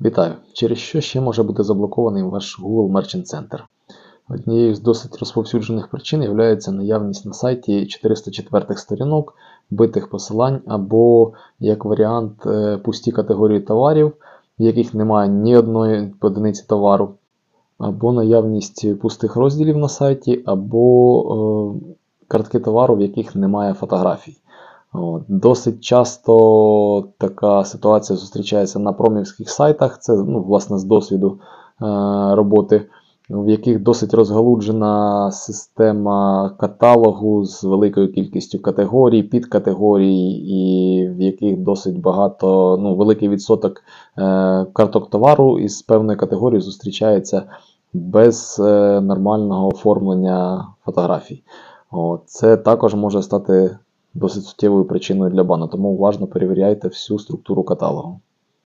Вітаю! Через що ще може бути заблокований ваш Google Merchant Center? Однією з досить розповсюджених причин є наявність на сайті 404 сторінок, битих посилань або, як варіант, е, пусті категорії товарів, в яких немає ні одної одиниці товару, або наявність пустих розділів на сайті, або е, картки товару, в яких немає фотографій. От. Досить часто така ситуація зустрічається на промівських сайтах, це ну, власне з досвіду е, роботи, в яких досить розгалуджена система каталогу з великою кількістю категорій, підкатегорій, і в яких досить багато, ну, великий відсоток е, карток товару із певної категорії зустрічається без е, нормального оформлення фотографій. От. Це також може стати досить суттєвою причиною для бану, тому уважно перевіряйте всю структуру каталогу.